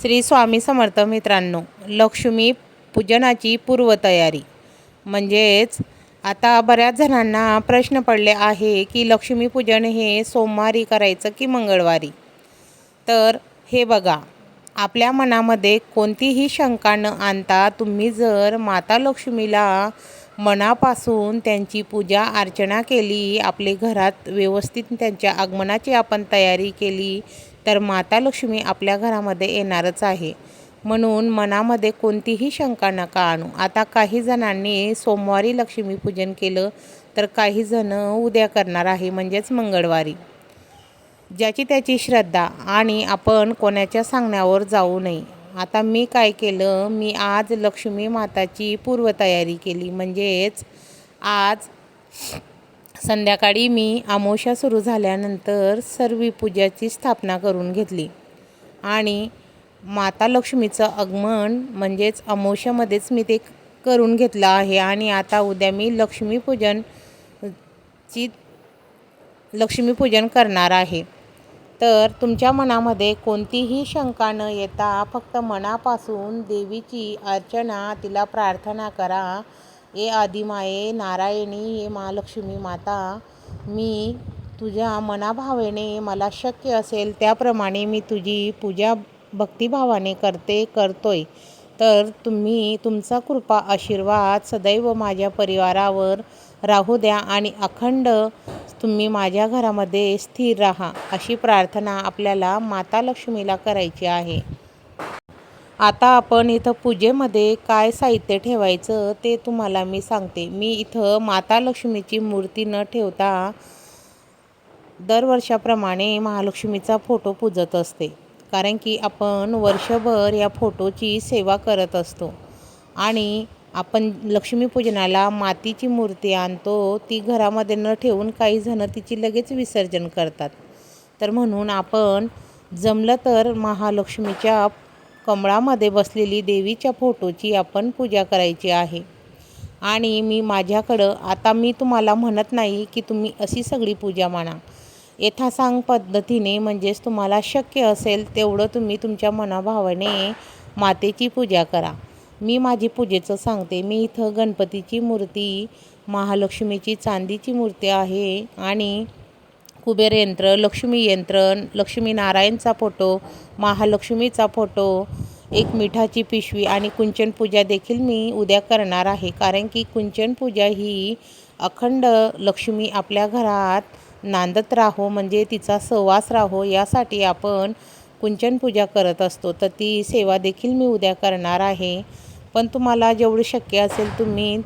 श्री स्वामी समर्थ मित्रांनो लक्ष्मी पूजनाची पूर्वतयारी. म्हणजेच आता बऱ्याच जणांना प्रश्न पडले आहे की लक्ष्मीपूजन हे सोमवारी करायचं की मंगळवारी? तर हे बघा आपल्या मनामध्ये कोणतीही शंका न आणता तुम्ही जर माता लक्ष्मीला मनापासून त्यांची पूजा अर्चना केली आपले घरात व्यवस्थित त्यांच्या आगमनाची आपण तयारी केली तर माता लक्ष्मी आपल्या घरामध्ये येणारच आहे. म्हणून मनामध्ये कोणतीही शंका नका आणू. आता काही जणांनी सोमवारी लक्ष्मीपूजन केलं तर काही जण उद्या करणार आहे म्हणजेच मंगळवारी. ज्याची त्याची श्रद्धा आणि आपण कोणाच्या सांगण्यावर जाऊ नये. आता मी काय केलं? मी आज लक्ष्मी माताची पूर्वतयारी केली म्हणजेच आज संध्याकाळी मी आमोशा सुरू झाल्यानंतर सर्व पूजाची स्थापना करून घेतली. आणि माता लक्ष्मीचं आगमन म्हणजेच अमोशामध्येच मी ते करून घेतलं आहे. आणि आता उद्या मी लक्ष्मीपूजन ची लक्ष्मीपूजन करणार आहे. तर तुमच्या मनामध्ये कोणतीही शंका न येता फक्त मनापासून देवीची अर्चना तिला प्रार्थना करा. ए आदिमाये नारायणी ये महालक्ष्मी माता मी तुझ्या मनाभावेने मला शक्य असेल त्याप्रमाणे मी तुझी पूजा भक्तिभावाने करते करतोय. तर तुम्ही तुमचा कृपा आशीर्वाद सदैव माझ्या परिवारावर राहू द्या आणि अखंड तुम्ही माझ्या घरामध्ये स्थिर राहा अशी प्रार्थना आपल्याला माता लक्ष्मीला करायची आहे. आता आपण इथं पूजेमध्ये काय साहित्य ठेवायचं ते तुम्हाला मी सांगते. मी इथं माता लक्ष्मीची मूर्ती न ठेवता दरवर्षाप्रमाणे महालक्ष्मीचा फोटो पूजत असते. कारण की आपण वर्षभर या फोटोची सेवा करत असतो. आणि आपण लक्ष्मीपूजनाला मातीची मूर्ती आणतो ती घरामध्ये न ठेवून काही जणं तिची लगेच विसर्जन करतात. तर म्हणून आपण जमलं तर महालक्ष्मीच्या कमळामध्ये बसलेली देवीच्या फोटोची आपण पूजा करायची आहे. आणि मी माझ्याकडं आता मी तुम्हाला म्हणत नाही की तुम्ही अशी सगळी पूजा म्हणा यथासांग पद्धतीने म्हणजेच तुम्हाला शक्य असेल तेवढं तुम्ही तुमच्या मनाभावाने मातेची पूजा करा. मी माझी पूजेचं सांगते. मी इथं गणपतीची मूर्ती महालक्ष्मीची चांदीची मूर्ती आहे आणि कुबेर यंत्र लक्ष्मी यंत्र लक्ष्मीनारायणचा फोटो महालक्ष्मीचा फोटो एक मिठाची पिशवी आणि कुंचन पूजा देखील मी उद्या करणार आहे. कारण की कुंचन पूजा ही अखंड लक्ष्मी आपल्या घरात नांदत राहो म्हणजे तिचा सहवास राहो यासाठी आपण कुंचन पूजा करत असतो. तर ती सेवा देखील मी उद्या करणार आहे. पण तुम्हाला जेवढं शक्य असेल तुम्ही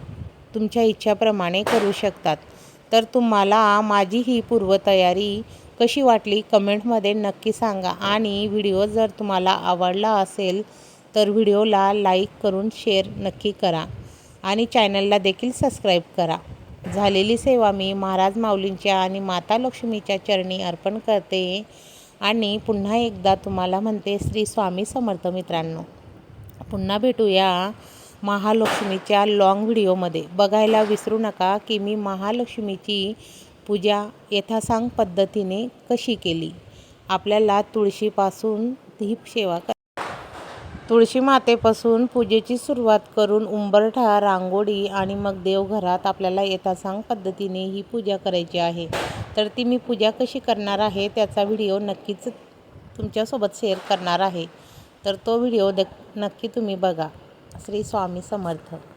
तुमच्या इच्छाप्रमाणे करू शकतात. तर तुम्हाला माझी ही पूर्वतयारी कशी वाटली कमेंटमध्ये नक्की सांगा. आणि व्हिडिओ जर तुम्हाला आवडला असेल तर व्हिडिओला लाईक करून शेअर नक्की करा. आणि चॅनलला देखील सबस्क्राईब करा. झालेली सेवा मी महाराज माऊलींच्या आणि माता लक्ष्मीच्या चरणी अर्पण करते. आणि पुन्हा एकदा तुम्हाला म्हणते श्री स्वामी समर्थ मित्रांनो. पुन्हा भेटूया. महालक्ष्मीच्या लाँग व्हिडिओमध्ये बघायला विसरू नका की मी महालक्ष्मीची पूजा यथासांग पद्धतीने कशी केली? आपल्याला तुळशीपासून दीप सेवा कर तुळशी मातेपासून पूजेची सुरुवात करून उंबरठा रांगोळी आणि मग देवघरात आपल्याला यथासांग पद्धतीने ही पूजा करायची आहे. तर ती मी पूजा कशी करणार आहे त्याचा व्हिडिओ नक्कीच तुमच्यासोबत शेअर करणार आहे. तर तो व्हिडिओ द नक्की तुम्ही बघा. श्री स्वामी समर्थ.